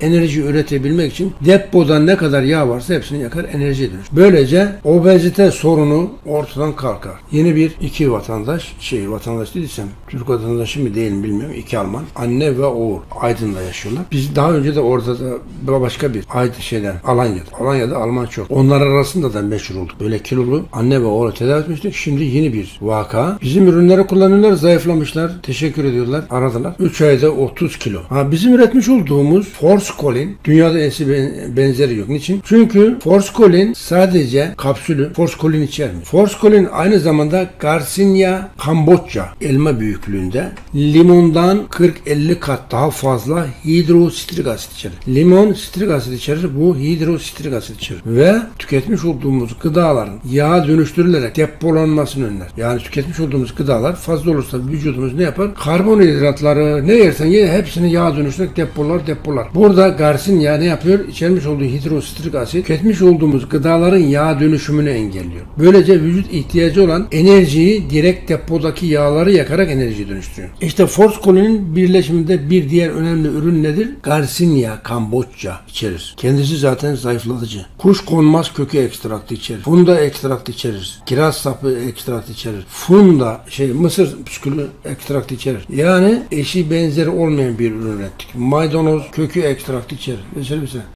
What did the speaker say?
enerji üretebilmek için depoda ne kadar yağ varsa hepsini yakar enerji dönüşür. Böylece obezite sorunu ortadan kalkar. Yeni bir iki vatandaş, şey vatandaş dediysem Türk vatandaşı mı değil mi bilmiyorum. iki Alman. Anne ve oğul Aydın'da yaşıyorlar. Biz daha önce de orada da başka bir Aydın şeyden Alanya'da. Alanya'da Alman çok. Onlar arasında da meşhur olduk. Böyle kilolu anne ve oğlu tedavi etmiştik. Şimdi yeni bir vaka. Bizim ürünleri kullanıyorlar. Zayıflamışlar. Teşekkür ediyorlar. Aradılar. 3 ayda 30 kilo. Ha, bizim üretmiş olduğumuz Forskolin dünyada eşi ben- benzeri yok. Niçin? Çünkü Forskolin sadece kapsülü Forskolin içermiyor. Forskolin aynı zamanda Garcinia Kamboçya elma büyüklüğünde limondan 40-50 kat daha fazla hidrositrik asit içerir. Limon sitrik asit içerir. Bu hidrositrik asit içerir. Ve tüketmiş olduğumuz gıdaların yağa dönüştürülerek depolanmasını önler. Yani tüketmiş olduğumuz gıdalar fazla olursa vücudumuz ne yapar? Karbonhidratları ne yersen ye hepsini yağa dönüştürerek depolar depolar. Burada Garcinia ne yapıyor? İçermiş olduğu hidrositrik asit tüketmiş olduğumuz gıdaların yağ dönüşümünü engelliyor. Böylece vücut ihtiyacı olan enerjiyi direkt depodaki yağları yakarak enerjiye dönüştürüyor. İşte Forscolin'in birleşiminde bir diğer önemli ürün nedir? Garcinia Kamboçya içerir. Kendisi zaten zayıflatıcı. Kuş konmaz kökü ekstraktı içerir. Funda ekstraktı içerir. Kiraz sapı ekstraktı içerir. Funda şey mısır püskülü ekstraktı içerir. Yani eşi benzeri olmayan bir ürün ürettik. Maydanoz kökü ekstraktı içerir. Mesela